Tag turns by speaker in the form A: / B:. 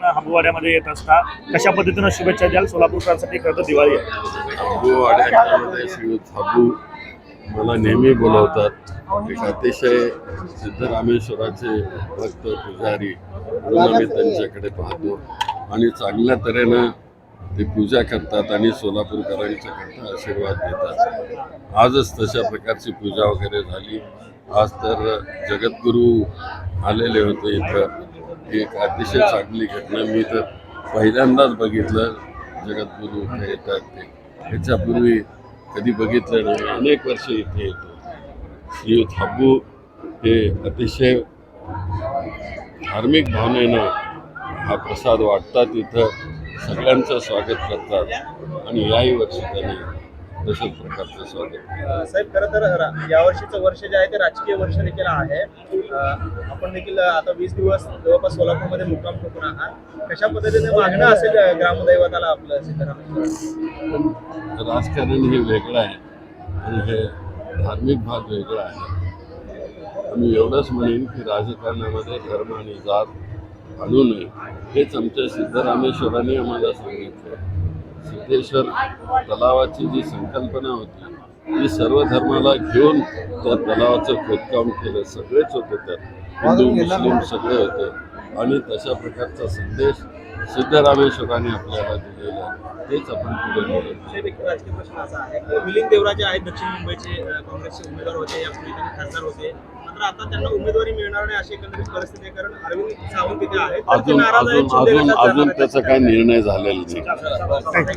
A: हबुवाड्यामध्ये येत असता कशा पद्धतीनं शुभेच्छा द्याल? सोलापूरकरांसाठी खरं तर दिवाळी आहे.
B: हाबू वाड्यामध्ये श्रीयुत हाबू मला नेहमी बोलवतात. एक अतिशय सिद्धरामेश्वराचे भक्त पुजारी म्हणून आम्ही त्यांच्याकडे पाहतो. आणि चांगल्या तऱ्हेनं ते पूजा करतात आणि सोलापूरकरांच्याकरता आशीर्वाद देतात. आजच तशा प्रकारची पूजा वगैरे झाली. आज तर जगद्गुरू आलेले होते इथं. एक अतिशय चांगली घटना. मी तर पहिल्यांदाच बघितलं. जगद्गुरू इथे येतात ते. ह्याच्यापूर्वी कधी बघितलं नाही. अनेक वर्ष इथे येतो. श्रीयुत हाबू हे अतिशय धार्मिक भावनेनं हा प्रसाद वाटतात. इथं सगळ्यांचं स्वागत करतात. आणि याही वर्षी त्यांनी प्रकारचं स्वागत.
C: साहेब खरं तर रा- यावर्षीचं वर्ष जे आहे ते राजकीय वर्ष देखील आहे. आपण देखील आता वीस दिवस जवळपास सोलापूरमध्ये मुक्काम ठोकून आहात. कशा पद्धतीने मागणं असेल ग्रामदैवताला आपलं सिद्धरामेश्वर
B: राजकारण हे वेगळं आहे आणि हे धार्मिक भाग वेगळा आहे. आम्ही एवढंच म्हणेन की राजकारणामध्ये धर्म आणि जात आणू नये. हेच आमच्या सिद्धरामेश्वरांनी आम्हाला सांगितलं. सिद्धेश्वर तलावाची जी संकल्पना होती ती सर्व धर्माला घेऊन त्या तलावाचं खोदकाम केलं. सगळेच होते त्यात. हिंदू मुस्लिम सगळे होते. आणि तशा प्रकारचा संदेश सिद्धरामेश्वरांनी आपल्याला दिलेला. तेच आपण पुढे नेलं
C: साहेब एक राजकीय प्रश्न असा आहे. की मिलिंद देवराजे आहेत दक्षिण मुंबईचे काँग्रेसचे उमेदवार होते. त्यांनी खासदार होते. आता त्यांना उमेदवारी मिळणार नाही अशी एकंदरीत परिस्थिती आहे. कारण अरविंद सावंत तिथे आहेत. तर ते
B: अजून अजून अजून अजून त्याचा काही निर्णय झालेला नाही.